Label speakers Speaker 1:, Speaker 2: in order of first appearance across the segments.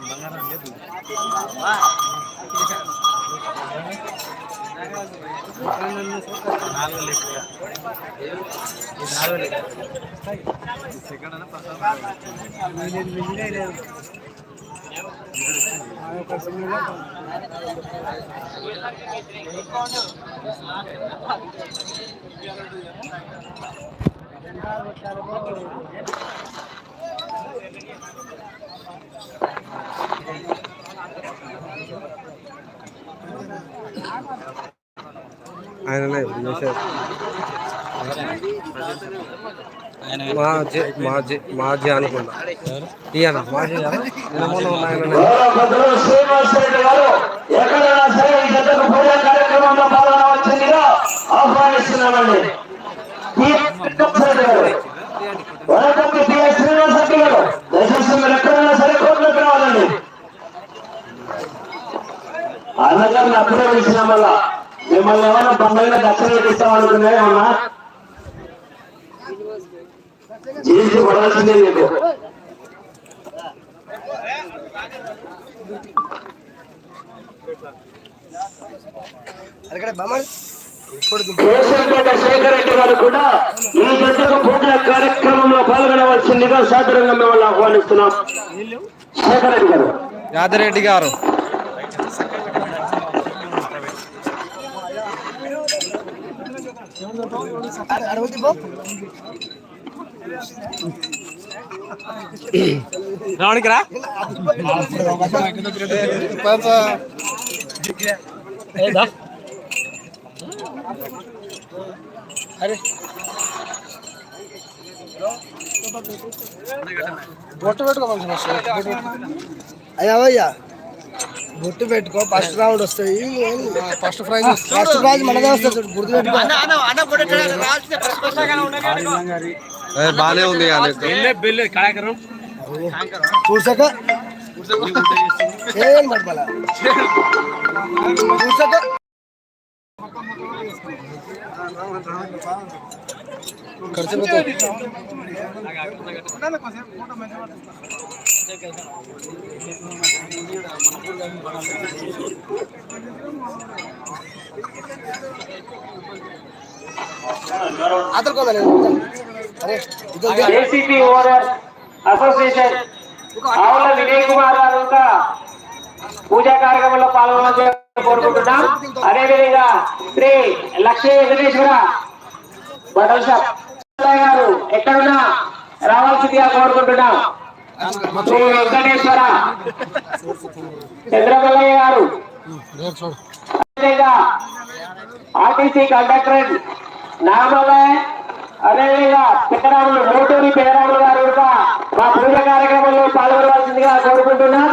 Speaker 1: బంగారం లేదు ఆయననే చేశారు మాజీ మాజీ మాజీ ఈయన మాజీ
Speaker 2: ఆహ్వానిస్తున్నామండి అన్నగారిని అప్పుడే వల్ల మిమ్మల్ని ఏమైనా బంధువుల దక్షిణ ఇస్తామనుకునే ఏమన్నా? జీవించి పడాల్సిందే శేఖర్ రెడ్డి గారు కూడా ఈ జంతుకు పూజ కార్యక్రమంలో పాల్గొనవలసిందిగా సాదరంగా మిమ్మల్ని ఆహ్వానిస్తున్నాం. శేఖర్ రెడ్డి గారు.
Speaker 1: యాదరెడ్డి గారు. రావడానికి రా
Speaker 3: బొట్టు పెట్టుకోవాల్సిన అయ్యా బొట్టు పెట్టుకో ఫస్ట్ రౌండ్ వస్తాయి. ఫస్ట్ ప్రైజ్ ఫస్ట్ ప్రైజ్ మనదే వస్తుంది చూడు గుర్తు పెట్టుకో.
Speaker 1: ఏ, బానే ఉంది కానీ
Speaker 3: చూసాక ఏం పడపల చూసాక ఖర్చు పోతుంది. అతనుకోవాలి అరే ఇదో
Speaker 2: ఏసీపీ ఓనర్ అసోసియేషన్ ఆవుల వినయ్ కుమార్ గారు ఇంకా పూజా కార్యక్రమంలో పాల్గొనాలని కోరుకుంటున్నాం. అదేవిధంగా శ్రీ లక్ష్మీ వెంకటేశ్వర బటల్ షాప్. గారు ఎక్కడున్నా? రావాల్సిందిగా కోరుకుంటున్నాం. శ్రీ వెంకటేశ్వర. చంద్రమల్లయ్య గారు. అదేవిధంగా ఆర్టీసీ కండక్టర్ నామలే. అదేవిధంగా పెద్దరాములు నోటూరి పెద్దరాములు గారు కూడా మా పూజ కార్యక్రమంలో పాల్గొనవలసిందిగా కోరుకుంటున్నాం.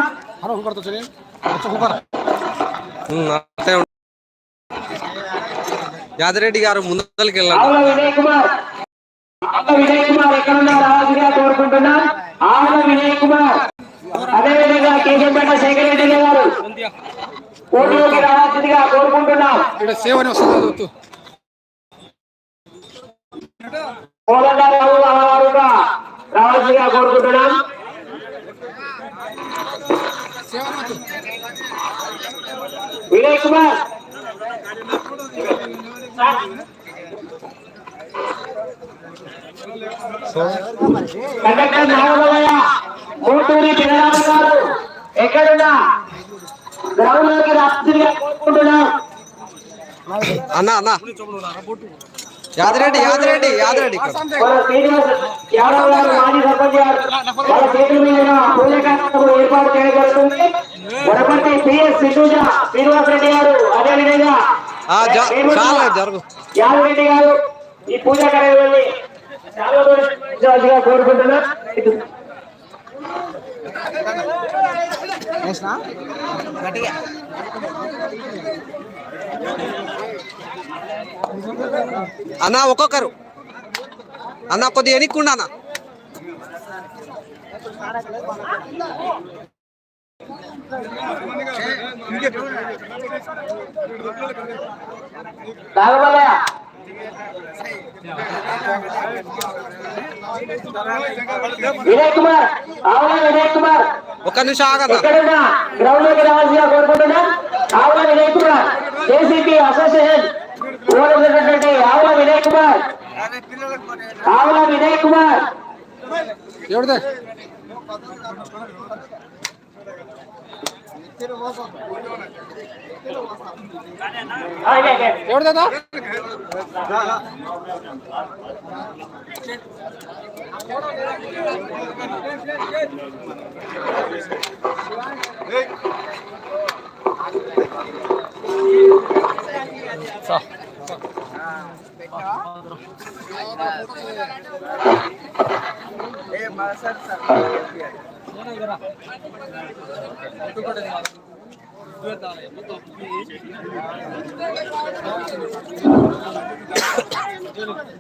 Speaker 1: యాదరెడ్డి గారు ముందరికి
Speaker 2: కుమార్. అదేవిధంగా కేశంపేట శేఖర్ రెడ్డి గారు. కోర్టులోకి రావాల్సిందిగా కోరుకుంటున్నాం. కోదండరావు రావాల్సిందిగా కోరుకుంటున్నాం. వినయ్ కుమార్. కండక్టర్ నాగమల్లయ్య కోటూరి పిల్లరామ గారు ఎక్కడున్నా? గ్రౌండ్లోకి రాత్రిగా కోరుకుంటున్నాం.
Speaker 1: అన్న అన్న. యాదరెడ్డి యాదరెడ్డి యాదరెడ్డి.
Speaker 2: ఏర్పాటు చేయబడుతుంది. వనపర్తి పిఎస్ సింధుజ శ్రీనివాస్ రెడ్డి గారు గారు ఈ పూజ కార్యక్రమాన్ని చాలా రోజులుగా కోరుకుంటున్నా.
Speaker 3: గట్టిగా.
Speaker 1: అన్న ఒక్కొక్కరు. అన్న కొద్దిగా ఎనిక్కుండా అన్న.
Speaker 4: వినయ్ కుమార్ ఆవుల వినయ్ కుమార్
Speaker 1: ఒక్క నిమిషం ఆగన్న
Speaker 4: ఎక్కడున్నా గ్రౌండ్లోకి రావాల్సిందిగా కోరుకుంటున్నా ఆవుల వినయ్ కుమార్ ఏసీపీ అసోసియేషన్ ఓడినటువంటి ఆవుల వినయ్ కుమార్ ఆవుల వినయ్ కుమార్
Speaker 1: ఎవరిదే ఎవరిదా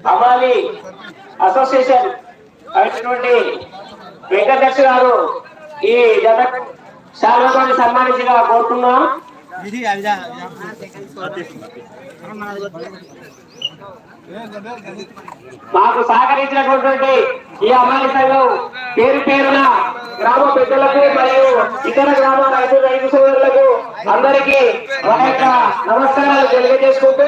Speaker 4: అమరాలి అసోసియేషన్ అయినటువంటి వెంకటేష్ గారు ఈ జత శాలతో సన్మానించగా కోరుతున్నాం. మాకు సహకరించినటువంటి ఈ అమరాలి సంఘం పేరు పేరున గ్రామ పెద్దలకు మరియు ఇతర గ్రామ రైతు రైతు సోదరులకు అందరికీ మా యొక్క నమస్కారాలు తెలియజేసుకుంటూ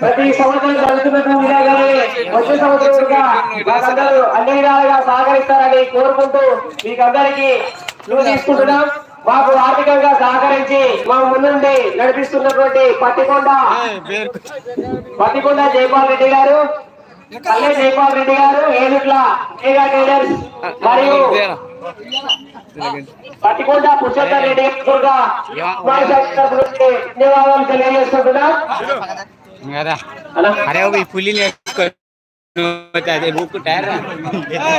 Speaker 4: ప్రతి సంవత్సరం జరుగుతున్నటువంటి కానీ వచ్చే సంవత్సరంగా మాకందరూ అన్ని విధాలుగా సహకరిస్తారని కోరుకుంటూ మీకందరికీ నువ్వు తీసుకుంటున్నాం. మాకు ఆర్థికంగా సహకరించి మా ముందుండి నడిపిస్తున్నటువంటి పత్తికొండ. పత్తికొండ జైపాల్ రెడ్డి గారు పల్లె జైపాల్ రెడ్డి గారు ఏనుట్ల ఏగా ట్రేడర్స్ మరియు పత్తికొండ పురుషోత్తర్ రెడ్డి గారు ధన్యవాదాలు తెలియజేసుకుంటున్నాం అలా.
Speaker 5: అరే ఈ పులి అదే బుక్ టైర్
Speaker 1: ముందే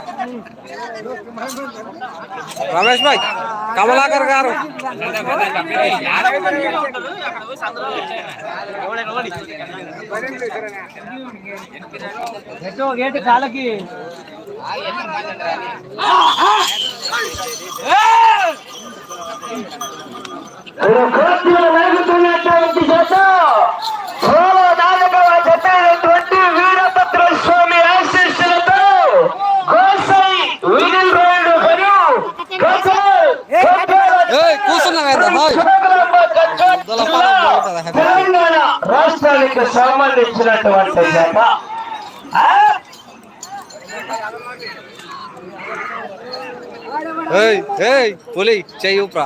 Speaker 1: రమేష్ భాయ్ కమలాకర్ గారు.
Speaker 4: కోర్టులో నడుగుతున్నటువంటి జత సోలో నాలుగవ జత అయినటువంటి వీరభద్ర స్వామి ఆశీస్సులతో గోసై వినిల్ రోడ్డు మరియు గోసై
Speaker 1: ఏయ్, కూర్చున్నావేంద్ర, హాయ్.
Speaker 4: తెలంగాణ రాష్ట్రానికి సంబంధించినటువంటి
Speaker 1: ఏయ్ పులి చెయ్యి ఊప్రా.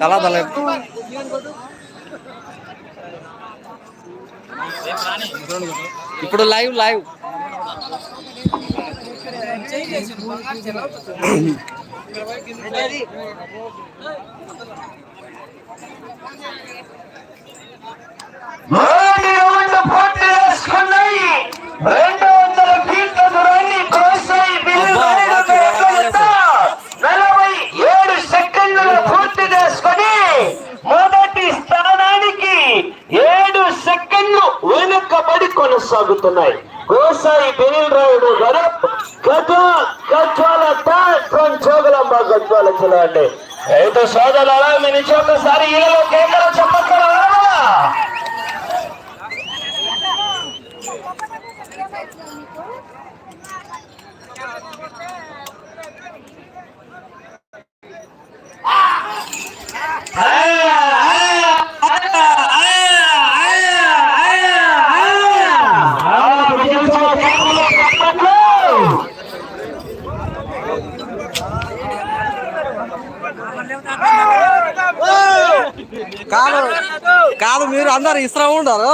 Speaker 1: తలా తల ఇప్పుడు లైవ్ లైవ్.
Speaker 4: మొదటి రౌండ్ పూర్తి చేసుకున్నాయి రెండు వందల ఫీట్ల దూరాన్ని నలభై ఏడు సెకండ్లు పూర్తి చేసుకొని మొదటి స్థానానికి ఏడు సెకండ్లు వెనుకబడి కొనసాగుతున్నాయి గోసాయి బినిల్ రాయుడు గారు కథ గద్వాల జిల్లా అండి రైతు సోదరుల మీ నుంచి ఒకసారి ఇళ్ళలో కేంద్ర చెప్పక్కరా
Speaker 1: కాదు కాదు మీరు అందరు ఇస్రా ఉండరు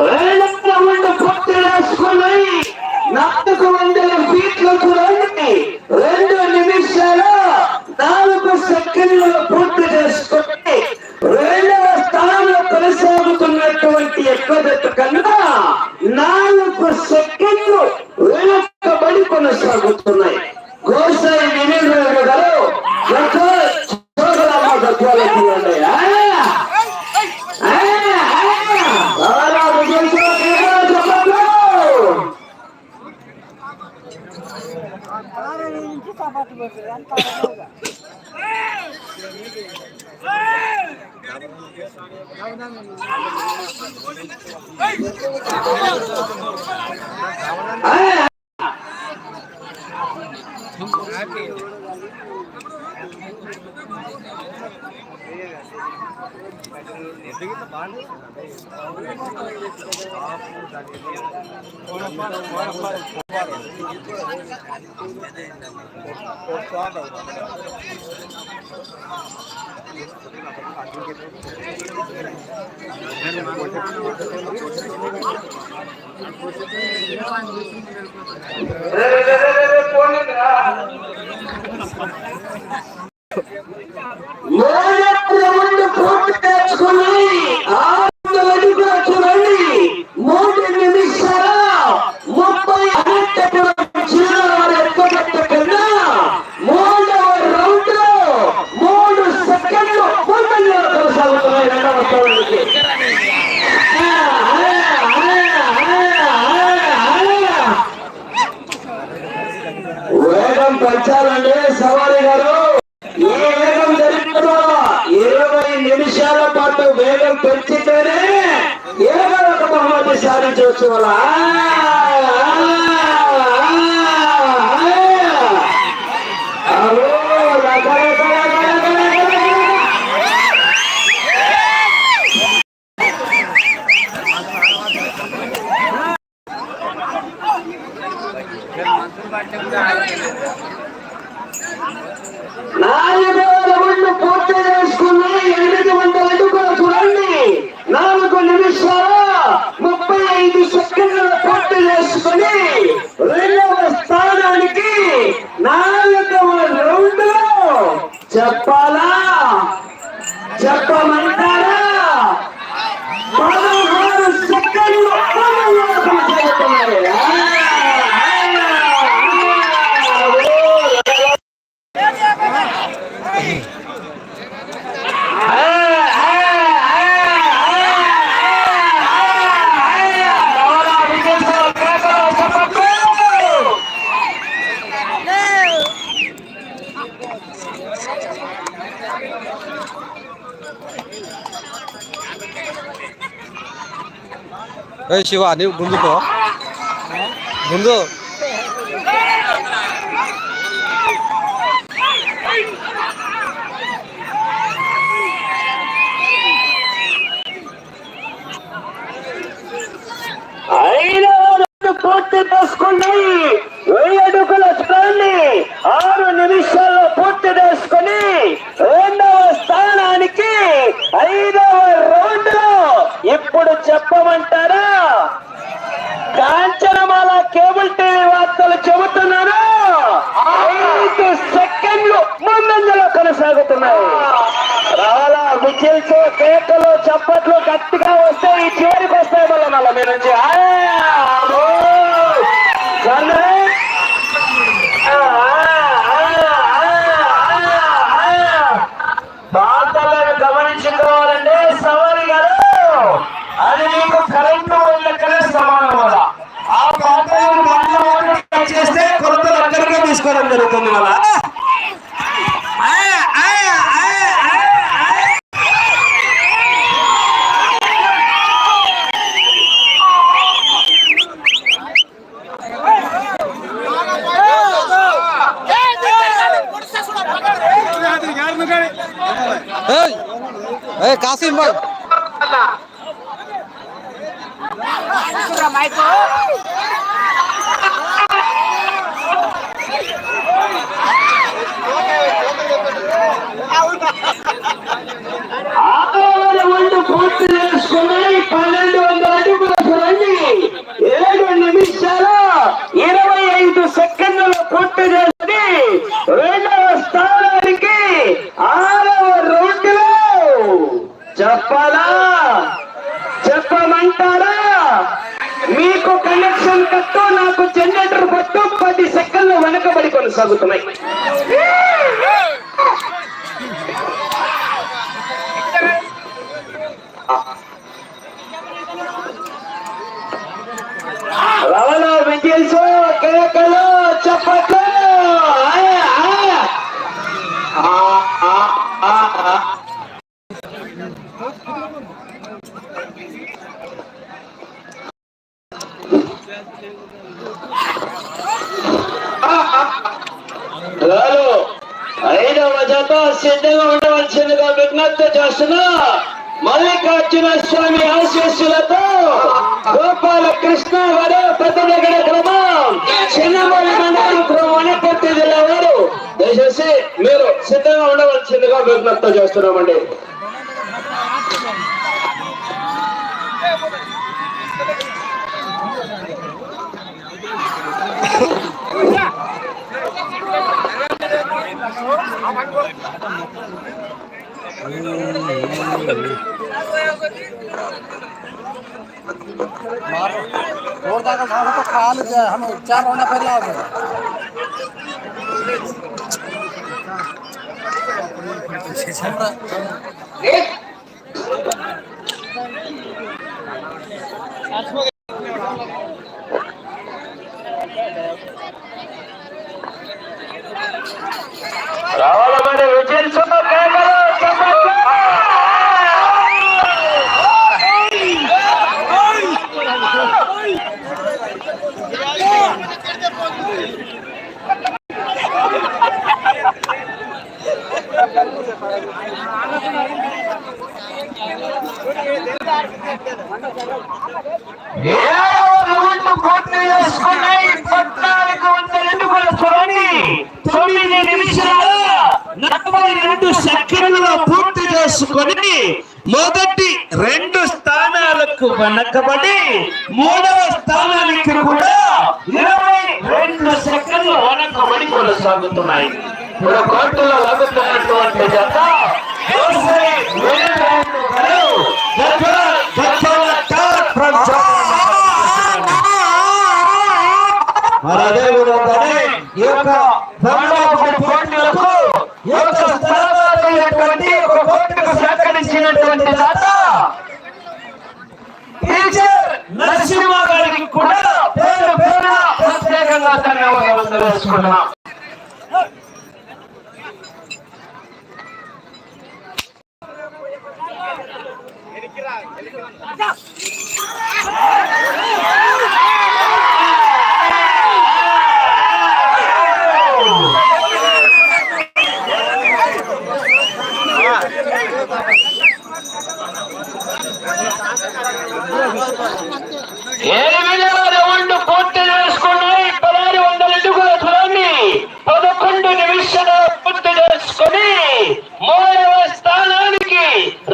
Speaker 4: Hey! పోనీ వేగం పంచాలంటే సవారి గారు. ఏ వేగం జరుగుతుందో ఇరవై నిమిషాల పాటు వేగం పెంచితేనే ఏదో ఒక బహుమతి సాధించవచ్చు వాళ్ళ
Speaker 1: శివ నీవు
Speaker 4: గుంజుకో. గుంజు. కాసిం భాయ్ ఆటోలో ఒళ్ళు పూర్తి చేసుకుని కొనసాగుతున్నాయి. రవణ విజిల్స్ కేకలు చప్పట్లు చేస్తున్నామండి
Speaker 3: रोड दाखल झाला तो खाल हम चार राउंड पहले
Speaker 4: আমরা చూడండి తొమ్మిది నిమిషాల నలభై రెండు సెకండ్లలో పూర్తి చేసుకొని మొదటి రెండు స్థానాలకు వెనకబడి మూడవ స్థానానికి కూడా ఇరవై రెండు సెకండ్లు వెనకబడి కొనసాగుతున్నాయి ఇప్పుడు కోర్టులో లాగుతున్నటువంటి జత మరి అదే సహకరించినటువంటి దాత టీచర్ నరసింహ గారికి కూడా పేరు పేరున ప్రత్యేకంగా ధన్యవాదాలు తెలుసుకున్నాం రౌండ్ పూర్తి చేసుకున్నాయి పదహారు వందల అడుగుల దూరాన్ని పదకొండు నిమిషాలు పూర్తి చేసుకుని మూడవ స్థానానికి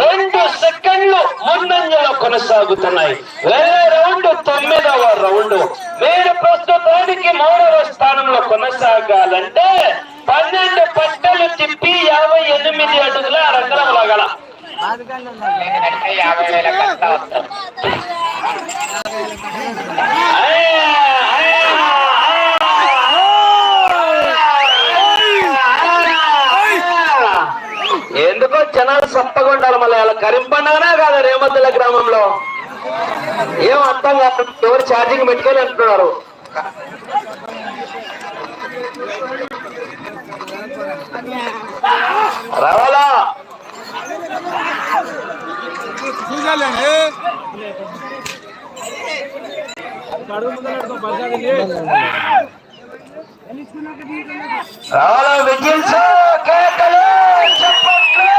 Speaker 4: రెండు సెకండ్లు ముందంజలో కొనసాగుతున్నాయి. వేరే రౌండ్? తొమ్మిదవ రౌండ్. మీరు ప్రస్తుతానికి మూడవ స్థానంలో కొనసాగాలంటే పన్నెండు పట్టలు తిప్పి యాభై ఎనిమిది అడుగుల రంగం లాగల యాభై వేల కష్టం వస్తుంది. ఎందుకో జనాలు సప్పగా ఉండాలి మళ్ళీ వాళ్ళ కరింపండగానే కాదు రేమతుల గ్రామంలో. ఏం అర్థం కాదు. ఎవరు ఛార్జింగ్ పెట్టుకొని అంటున్నారు. రావాలా? రావాలా విజిల్స్ కేకలు చప్పట్లు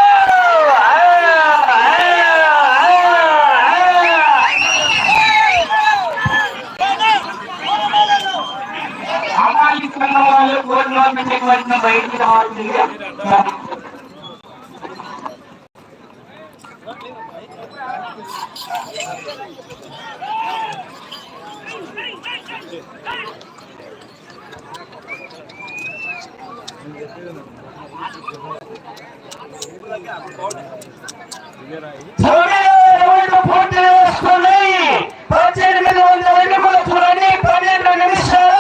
Speaker 4: వాళ్ళు కోర్టులో వచ్చిన బయటికి చేసుకున్నాయి పద్దెనిమిది వందల ఎన్నికలు చూడండి పన్నెండు నిమిషాలు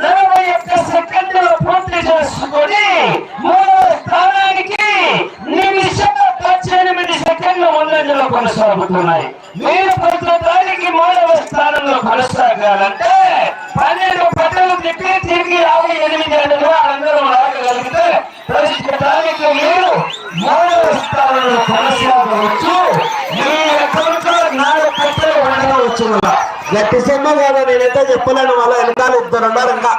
Speaker 4: నలభై ఒక్క సెకండ్లు పూర్తి చేసుకొని మూడవ స్థానానికి నిమిషం పద్దెనిమిది సెకండ్లు ముందంజలో కొనసాగుతున్నాయి మీరు ప్రస్తుతానికి మూడవ స్థానంలో కొనసాగాలంటే పన్నెండు పట్టలు తిప్పి తిరిగి యాభై ఎనిమిది అడుగులు అందరూ రాగలిగితే ప్రస్తుతానికి మీరు మూడవ స్థానంలో కొనసాగవచ్చు. మీ అకౌంట్లో నాలుగు పట్టలు ఉండవచ్చు
Speaker 6: గట్టి సినిమా కాదు నేనైతే చెప్పలేను. వాళ్ళ వెనకాల ఇద్దరు ఉన్నారు ఇంకా.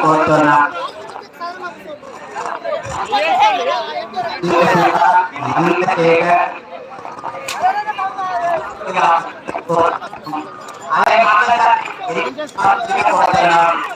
Speaker 6: కోరుతున్నా
Speaker 4: का बहुत आए माता जी बहुत जनाब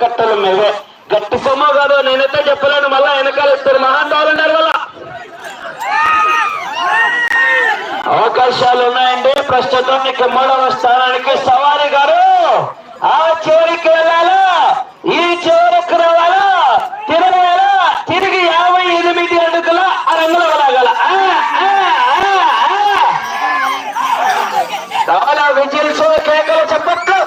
Speaker 4: కట్టలు మేవే. గట్టి సొమ్మ కాదు నేనైతే చెప్పలేను మళ్ళా వెనకాల ఇస్తారు. మహానుభావులు ఉన్నారు వల్ల అవకాశాలు ఉన్నాయండి. ప్రస్తుతానికి మూడవ స్థానానికి సవారి గారు ఆ చివరికి వెళ్ళాలా ఈ చివరికి రావాలా తిరగాలా తిరిగి యాభై ఎనిమిది అడుగుల ఆ రంగులో వెళ్ళగల చాలా విజిల్స్ కేకలు చెప్పట్లు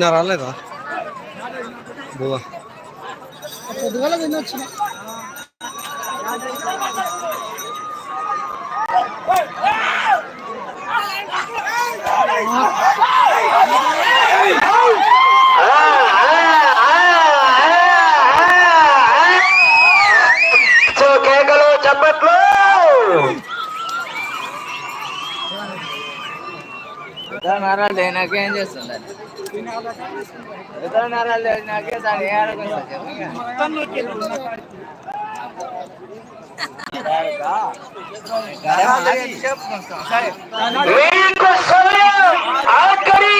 Speaker 1: తిన్నారా లేదా బువ్వ.
Speaker 3: పొద్దుగల
Speaker 4: కేకలు చెప్పట్లు
Speaker 7: ఇతర నరాలు లేని
Speaker 4: మీకు సమయం ఆఖరి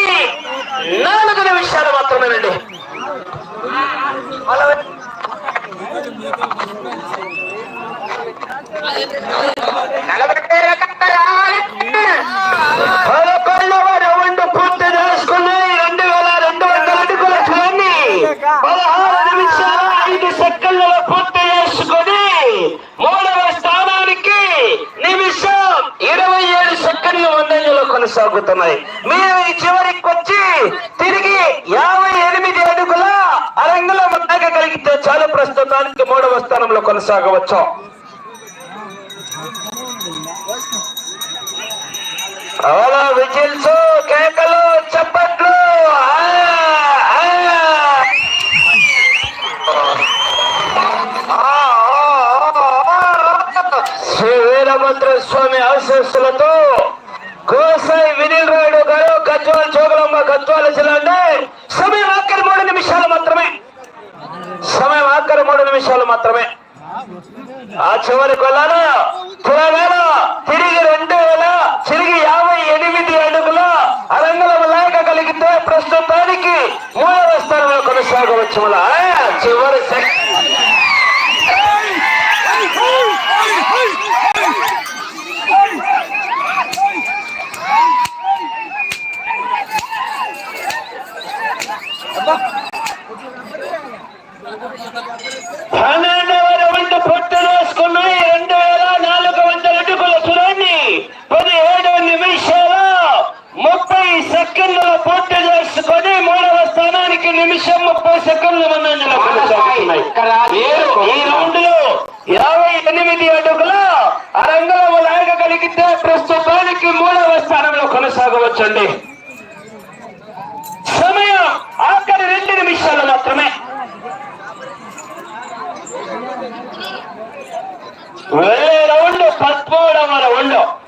Speaker 4: నాలుగు నిమిషాలు మాత్రమేనండి నలభై రౌండ్ పూర్తి చేసుకున్నాయి రెండు వేల రెండు వందల అడుగుల చూడండి పదహారు నిమిషాల ఐదు సెకండ్లలో పూర్తి చేసుకొని మూడవ స్థానానికి నిమిషం ఇరవై ఏడు సెకండ్లు వందలలో కొనసాగుతున్నాయి. మీరు ఈ చివరికి వచ్చి తిరిగి యాభై ఎనిమిది అడుగుల అరంగుల కలిగితే చాలు. ప్రస్తుతానికి మూడవ స్థానంలో కొనసాగవచ్చు. అలా విజిల్స్ కేకలు చప్పట్లు ఆ. శ్రీ స్వామి ఆశీస్సులతో కోసై వినిల్ రాయుడు గారు గజ్వాల జోగులమ్మ గజ్వాల జిల్లా అంటే సమయం ఆఖరి మూడు నిమిషాలు మాత్రమే. సమయం ఆఖరి మూడు నిమిషాలు మాత్రమే. ఆ చివరికి వెళ్ళాలా తిరగాల తిరిగి రెండు వేల తిరిగి యాభై ఎనిమిది అడుగుల అరంగులం లేకగలిగితే 돌려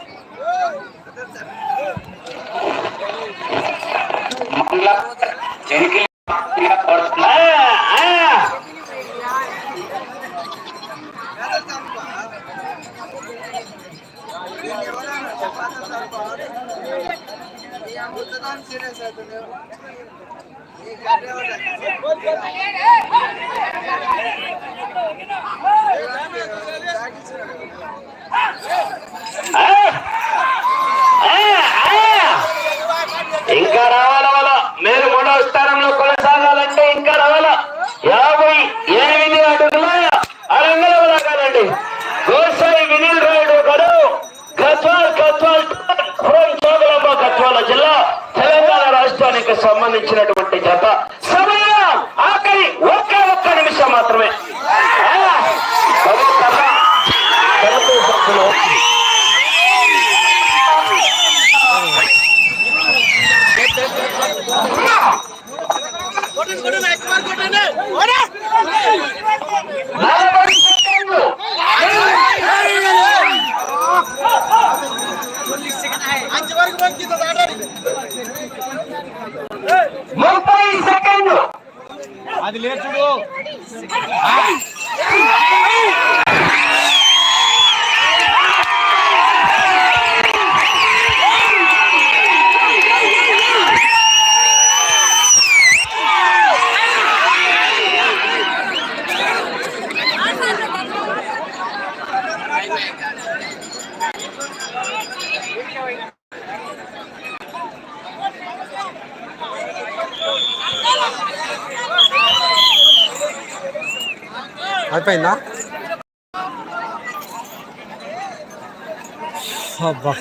Speaker 1: అయిపోయిందా అబ్బా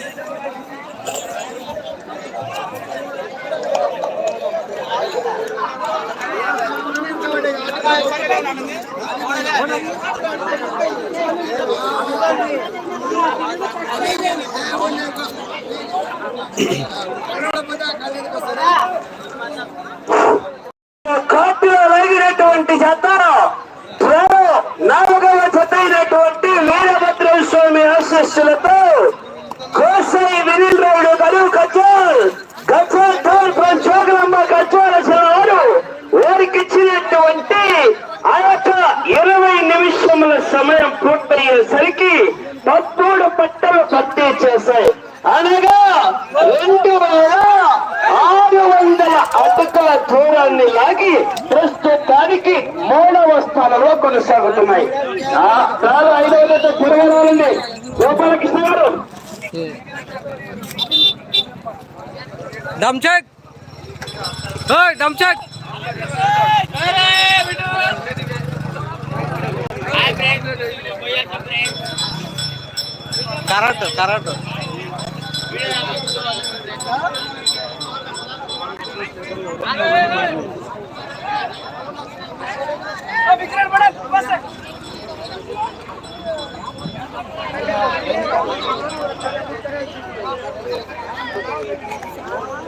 Speaker 8: భర్తీ చేశాయి. అనగా రెండు వేల ఆరు వందల అటుకల దూరాన్ని లాగి ప్రస్తుతానికి మూడవ స్థానంలో కొనసాగుతున్నాయి. చాలా ఐదవ తిరగరాలండి గోపాలకృష్ణ గారు
Speaker 1: কারাটো কারাটো Thank you.